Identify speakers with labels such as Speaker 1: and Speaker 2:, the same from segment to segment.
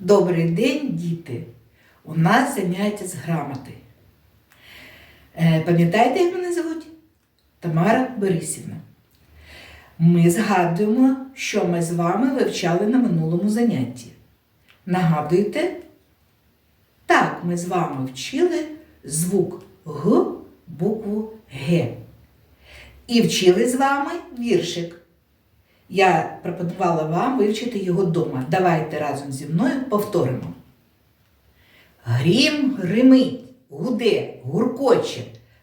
Speaker 1: Добрий день, діти! У нас заняття з грамоти. Е, Пам'ятаєте, як мене звуть? Тамара Борисівна. Ми згадуємо, що ми з вами вивчали на минулому занятті. Нагадуєте? Так, ми з вами вчили звук Г, букву Г. І вчили з вами віршик. Я пропонувала вам вивчити його вдома. Давайте разом зі мною повторимо. Грім гримить, гуде, гуркоче,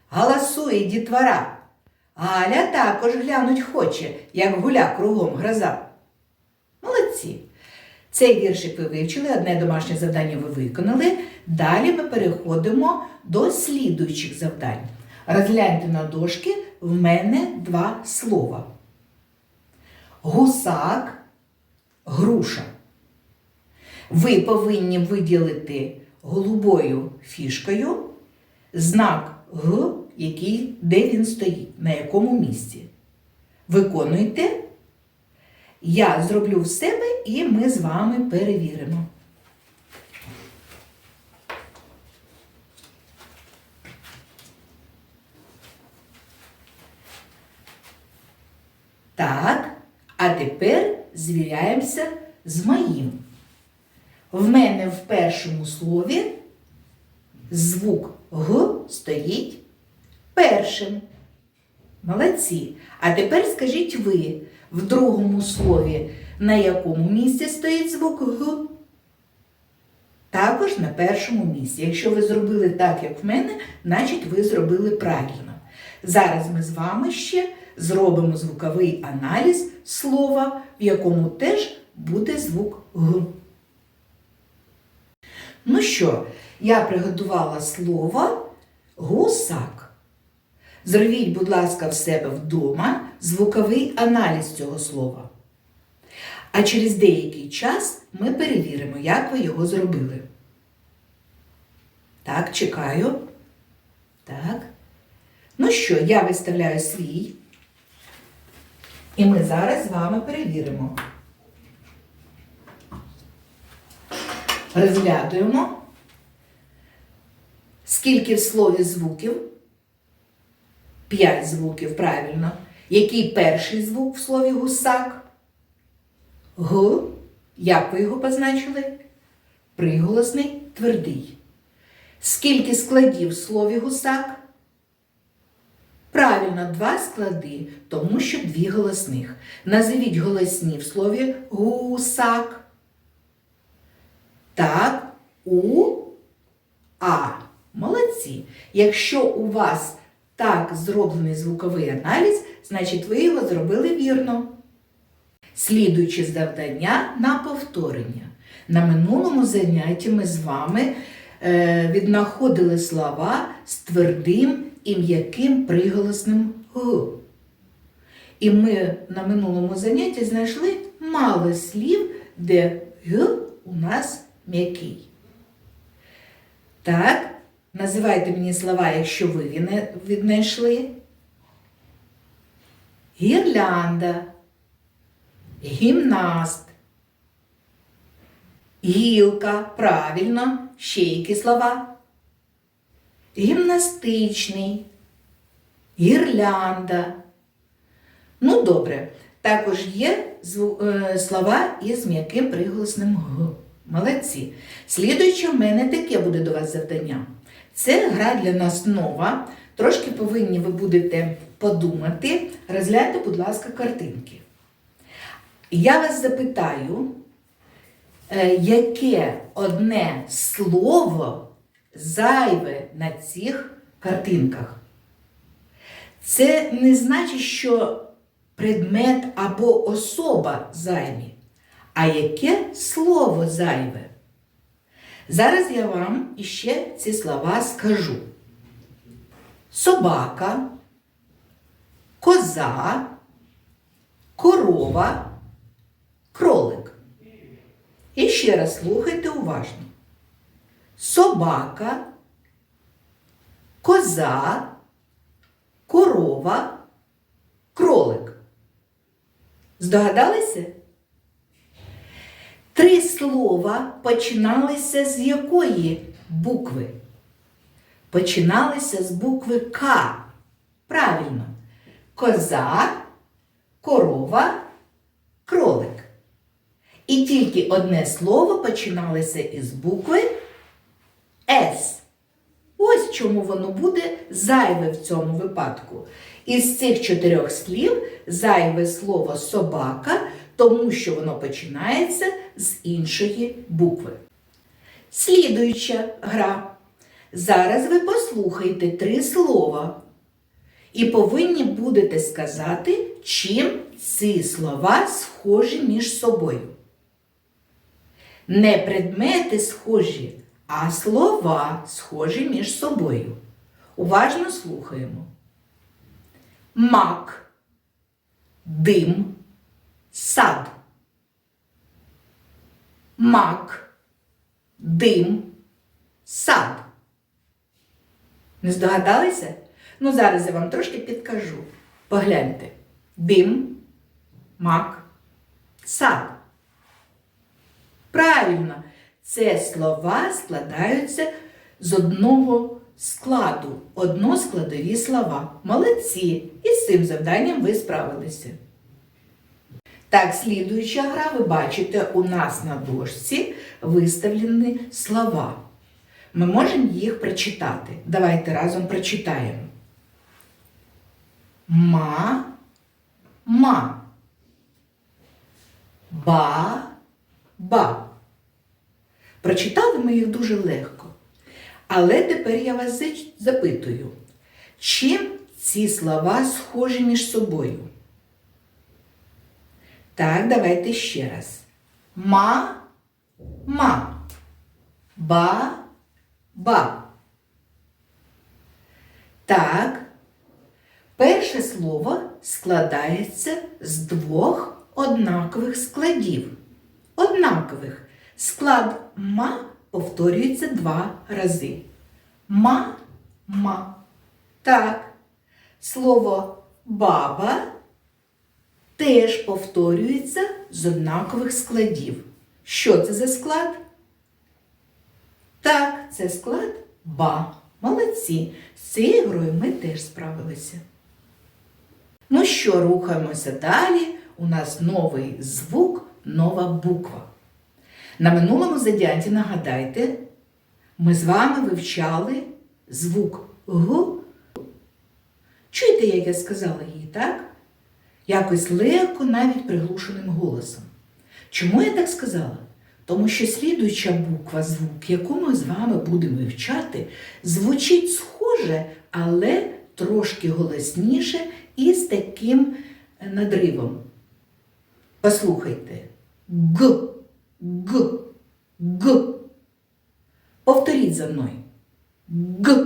Speaker 1: галасує дітвора. Галя також глянуть хоче, як гуля кругом гроза. Молодці! Цей віршик ви вивчили, одне домашнє завдання ви виконали. Далі ми переходимо до слідуючих завдань. Розгляньте на дошки в мене два слова. Гусак, груша. Ви повинні виділити голубою фішкою знак Г, який, де він стоїть, на якому місці. Виконуйте. Я зроблю в себе і ми з вами перевіримо. Так, а тепер звіряємося з моїм. В мене в першому слові звук Г стоїть першим. Молодці. А тепер скажіть ви в другому слові, на якому місці стоїть звук Г? Також на першому місці. Якщо ви зробили так, як в мене, значить ви зробили правильно. Зараз ми з вами ще зробимо звуковий аналіз слова, в якому теж буде звук Г. Ну що, я приготувала слово гусак. Зробіть, будь ласка, в себе вдома звуковий аналіз цього слова. А через деякий час ми перевіримо, як ви його зробили. Так, чекаю. Так. Ну що, я виставляю свій. І ми зараз з вами перевіримо. Розглядуємо, скільки в слові звуків. П'ять звуків, правильно. Який перший звук в слові гусак? Г. Як ви його позначили? Приголосний твердий. Скільки складів в слові гусак? Правильно, два склади, тому що дві голосних. Назовіть голосні в слові гусак. Так, у, а. Молодці. Якщо у вас так зроблений звуковий аналіз, значить ви його зробили вірно. Слідуючи завдання на повторення. На минулому занятті ми з вами віднаходили слова з твердим і м'яким приголосним Г. І ми на минулому занятті знайшли мало слів, де Г у нас м'який. Так, називайте мені слова, якщо ви віднайшли. Гірлянда, гімнаст, гілка, правильно, ще які слова. Гімнастичний, гірлянда. Ну, добре. Також є е, слова із м'яким приголосним Г. Молодці. Слідуюче в мене таке буде до вас завдання. Це гра для нас нова. Трошки повинні ви будете подумати. Розгляньте, будь ласка, картинки. Я вас запитаю, яке одне слово зайве на цих картинках? Це не значить, що предмет або особа зайві, а яке слово зайве. Зараз я вам іще ці слова скажу. Собака, коза, корова, кролик. І ще раз слухайте уважно. Собака, коза, корова, кролик. Здогадалися? Три слова починалися з якої букви? Починалися з букви К. Правильно. Коза, корова. І тільки одне слово починалося із букви С. Ось чому воно буде зайве в цьому випадку. Із цих чотирьох слів зайве слово собака, тому що воно починається з іншої букви. Слідуюча гра. Зараз ви послухайте три слова і повинні будете сказати, чим ці слова схожі між собою. Не предмети схожі, а слова схожі між собою. Уважно слухаємо. Мак, дим, сад. Мак, дим, сад. Не здогадалися? Ну, зараз я вам трошки підкажу. Погляньте. Дим, мак, сад. Правильно, це слова складаються з одного складу, односкладові слова. Молодці! І з цим завданням ви справилися. Так, слідуюча гра, ви бачите, у нас на дошці виставлені слова. Ми можемо їх прочитати. Давайте разом прочитаємо. Ма, ма. Ба, ба. Прочитали ми їх дуже легко. Але тепер я вас запитую, чим ці слова схожі між собою? Так, давайте ще раз. Ма, ма. Ба, ба. Так. Перше слово складається з двох однакових складів. Однакових. Склад ма повторюється два рази. Ма, ма. Так. Слово баба теж повторюється з однакових складів. Що це за склад? Так, це склад ба. Молодці. З цією грою ми теж справилися. Ну що, рухаємося далі. У нас новий звук, нова буква. На минулому занятті, нагадайте, ми з вами вивчали звук Г. Чуєте, як я сказала їй, так? Якось легко, навіть приглушеним голосом. Чому я так сказала? Тому що слідуюча буква, звук, яку ми з вами будемо вивчати, звучить схоже, але трошки голосніше і з таким надривом. Послухайте. Г, Г, Г. Повторіть за мною. Г.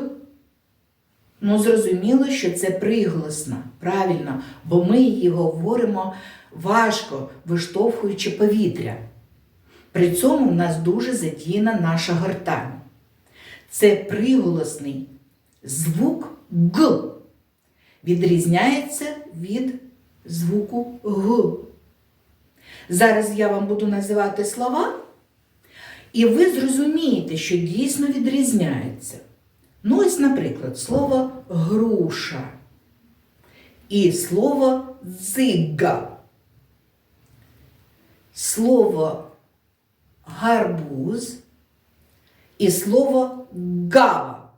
Speaker 1: Ну, зрозуміло, що це приголосна, правильно, бо ми її говоримо важко, виштовхуючи повітря. При цьому в нас дуже задіяна наша гортань. Це приголосний звук Г. Відрізняється від звуку Г. Зараз я вам буду називати слова, і ви зрозумієте, що дійсно відрізняються. Ну, ось, наприклад, слово груша і слово дзига. Слово гарбуз і слово гава.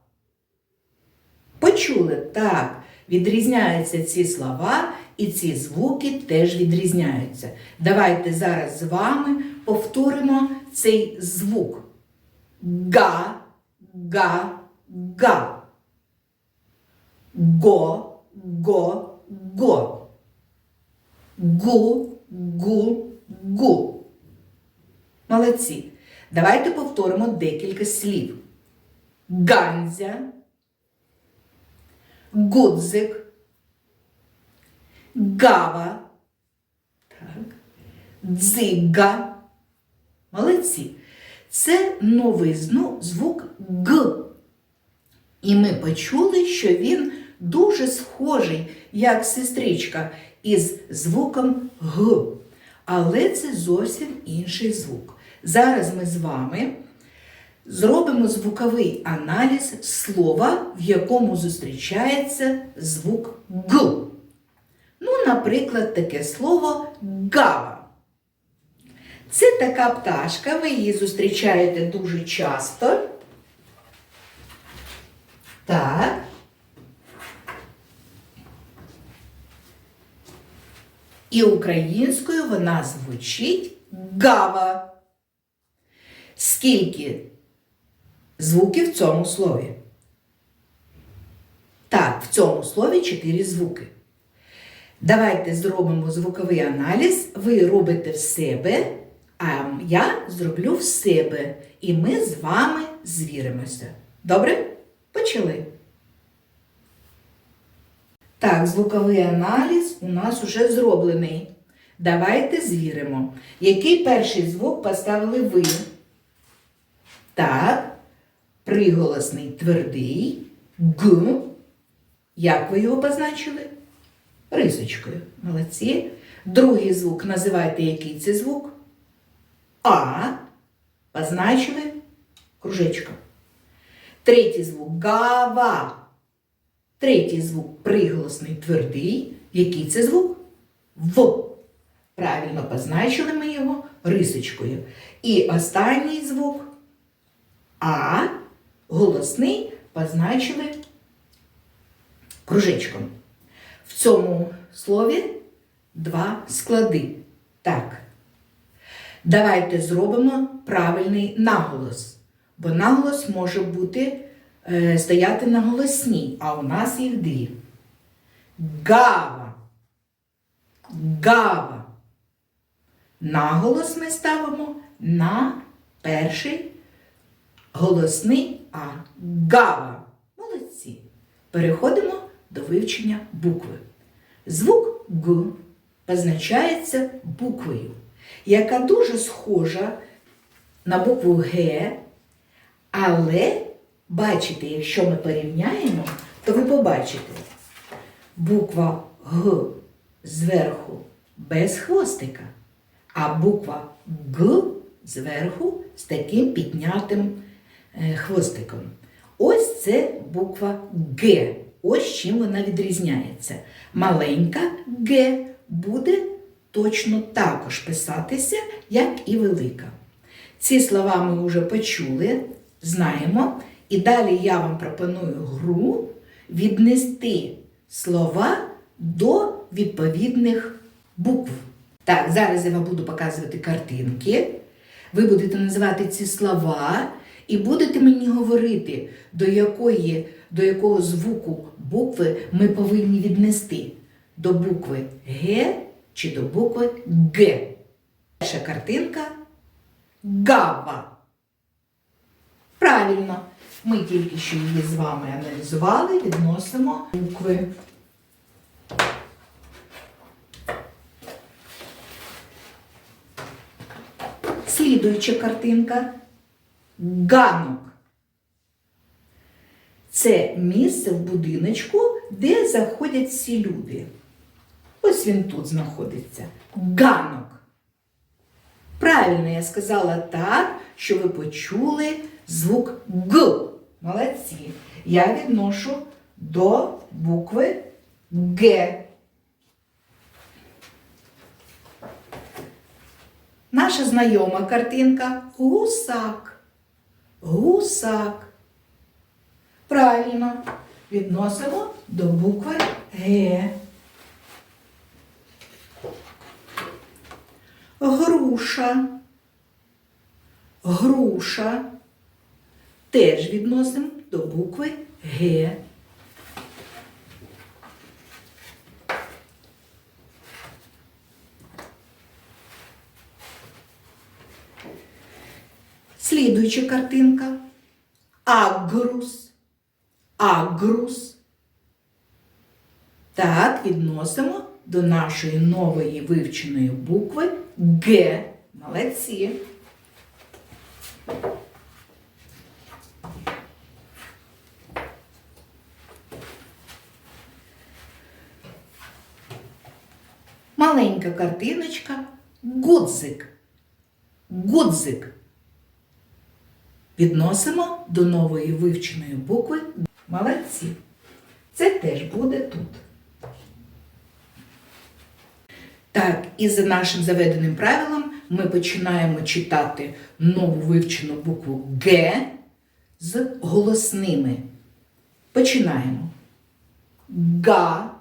Speaker 1: Почули? Так, відрізняються ці слова, і ці звуки теж відрізняються. Давайте зараз з вами повторимо цей звук. Га, га, га. Го, го, го. Гу, гу, гу. Молодці. Давайте повторимо декілька слів. Ганзя, гудзик, гава, так, дзига. Молодці. Це новий звук Г. І ми почули, що він дуже схожий, як сестричка, із звуком Г. Але це зовсім інший звук. Зараз ми з вами зробимо звуковий аналіз слова, в якому зустрічається звук Г. Ну, наприклад, таке слово гава. Це така пташка, ви її зустрічаєте дуже часто. Так. І українською вона звучить гава. Скільки звуків в цьому слові? Так, в цьому слові чотири звуки. Давайте зробимо звуковий аналіз. Ви робите в себе, а я зроблю в себе. І ми з вами звіримося. Добре? Почали. Так, звуковий аналіз у нас уже зроблений. Давайте звіримо. Який перший звук поставили ви? Так, приголосний твердий Г. Як ви його позначили? Рисочкою. Молодці. Другий звук називайте який це звук? А. Позначили кружечком. Третій звук гава. Третій звук приголосний твердий. Який це звук? В. Правильно позначили ми його рисочкою. І останній звук А. Голосний позначили кружечком. В цьому слові два склади. Так. Давайте зробимо правильний наголос. Бо наголос може бути е, стояти на голосній, а у нас їх дві. Гава. Гава. Наголос ми ставимо на перший голосний А. Гава. Молодці. Переходимо до вивчення букви. Звук Г позначається буквою, яка дуже схожа на букву Г, але бачите, якщо ми порівняємо, то ви побачите буква Г зверху без хвостика, а буква Г зверху з таким піднятим е, хвостиком. Ось це буква Г. Ось чим вона відрізняється. Маленька Г буде точно також писатися, як і велика. Ці слова ми вже почули, знаємо. І далі я вам пропоную гру віднести слова до відповідних букв. Так, зараз я вам буду показувати картинки. Ви будете називати ці слова і будете мені говорити, до якої, до якого звуку букви ми повинні віднести. До букви Г чи до букви Г. Перша картинка Гава. Правильно, ми тільки що її з вами аналізували, відносимо букви. Слідуюча картинка ганок. Це місце в будиночку, де заходять всі люди. Ось він тут знаходиться. Ганок. Правильно я сказала так, що ви почули звук Г. Молодці. Я відношу до букви Г. Наша знайома картинка гусак. Гусак. Правильно. Відносимо до букви Г. Груша. Груша. Теж відносимо до букви Г. Слідуюча картинка. Агрус. Агрус. Так, відносимо до нашої нової вивченої букви Г. Молодці. Маленька картиночка. Гудзик. Гудзик. підносимо до нової вивченої букви молодці. Це теж буде тут. Так, і за нашим заведеним правилом ми починаємо читати нову вивчену букву Г з голосними. Починаємо. Га,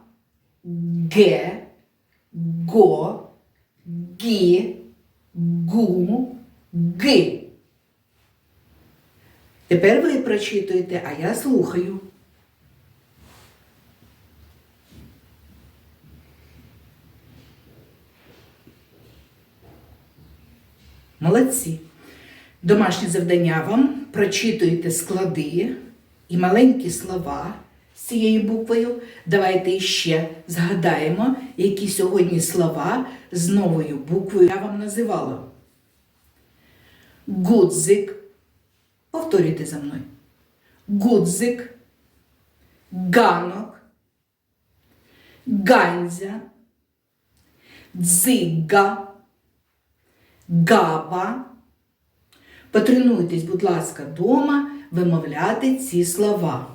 Speaker 1: Ге, Го, Гі, Гу, Ги. Тепер ви прочитуєте, а я слухаю. Молодці. Домашнє завдання вам прочитуйте склади і маленькі слова з цією буквою. Давайте іще згадаємо, які сьогодні слова з новою буквою я вам називала. Гудзик. Повторюйте за мною. Гудзик, ганок, ганзя, дзига, габа. Потренуйтесь, будь ласка, вдома вимовляти ці слова.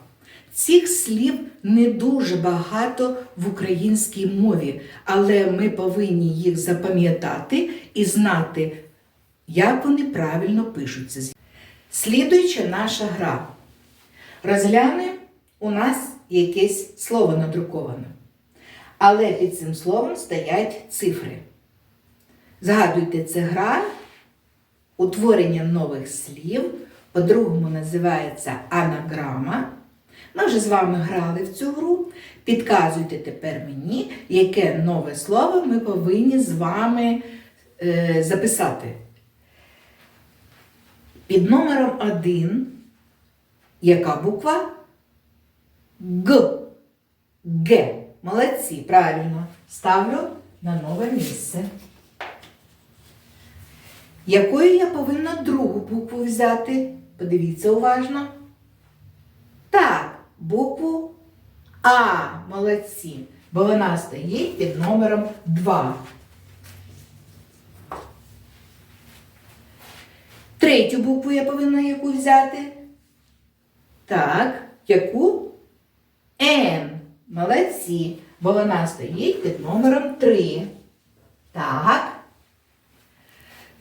Speaker 1: Цих слів не дуже багато в українській мові, але ми повинні їх запам'ятати і знати, як вони правильно пишуться. Слідуюча наша гра. Розгляне у нас якесь слово надруковане. Але під цим словом стоять цифри. Згадуйте, це гра утворення нових слів. По-другому називається анаграма. Ми вже з вами грали в цю гру. Підказуйте тепер мені, яке нове слово ми повинні з вами е, записати. Під номером 1 яка буква? Г. Г. Молодці, правильно. Ставлю на нове місце. Якою я повинна другу букву взяти? Подивіться уважно. Так, букву А. Молодці. Бо вона стоїть під номером 2. Третю букву я повинна яку взяти? Так, яку? Н. Молодці. Бо вона стоїть під номером 3. Так.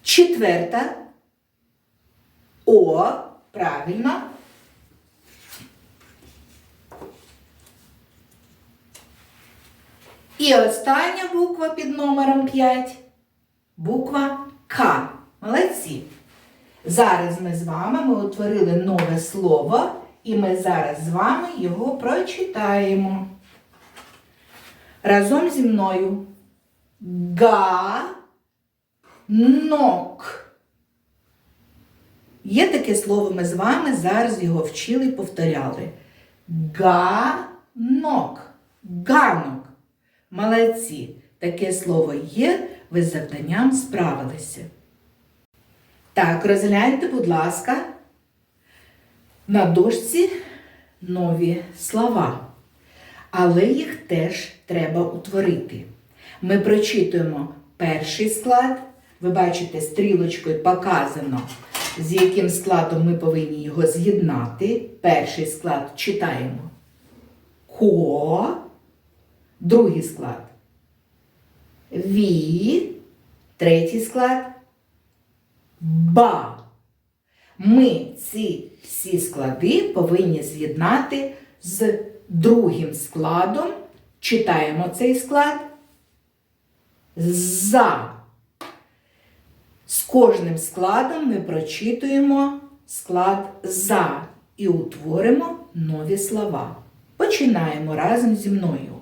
Speaker 1: Четверта. О. Правильно. І остання буква під номером 5. Буква К. Молодці. Зараз ми з вами ми утворили нове слово, і ми зараз з вами його прочитаємо. Разом зі мною. Га-нок. Є таке слово, ми з вами зараз його вчили і повторяли. Ганок. Ганок. Молодці. Таке слово є, ви з завданням справилися. Так, розгляньте, будь ласка, на дошці нові слова. Але їх теж треба утворити. Ми прочитуємо перший склад. Ви бачите, стрілочкою показано, з яким складом ми повинні його з'єднати. Перший склад читаємо ко, другий склад ві, третій склад ба. Ми ці всі склади повинні з'єднати з другим складом. Читаємо цей склад за. З кожним складом ми прочитуємо склад за і утворимо нові слова. Починаємо разом зі мною.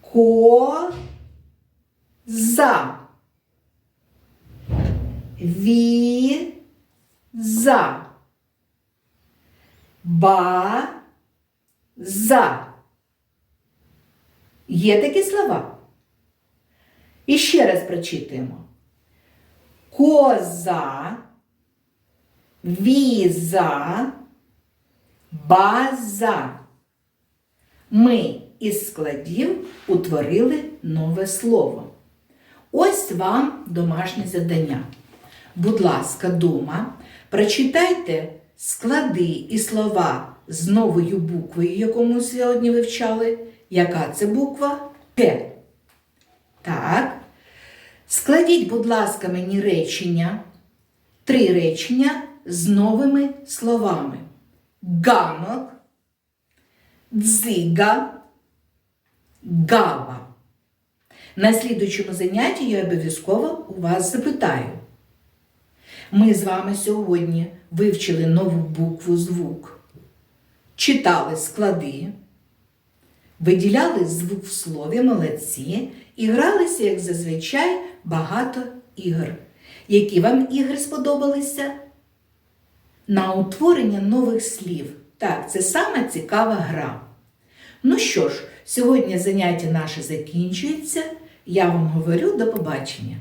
Speaker 1: Ко за. Віза. База. Є такі слова? І ще раз прочитуємо. Коза, віза, база. Ми із складів утворили нове слово. Ось вам домашнє завдання. Будь ласка, дома, прочитайте склади і слова з новою буквою, яку ми сьогодні вивчали. Яка це буква? П. Так. Складіть, будь ласка, мені речення, три речення з новими словами. Ганок, дзига, гава. На слідуючому занятті я обов'язково у вас запитаю. Ми з вами сьогодні вивчили нову букву звук, читали склади, виділяли звук в слові молодці і гралися, як зазвичай, багато ігор. Які вам ігри сподобалися? На утворення нових слів. Так, це саме цікава гра. Ну що ж, сьогодні заняття наше закінчується. Я вам говорю до побачення.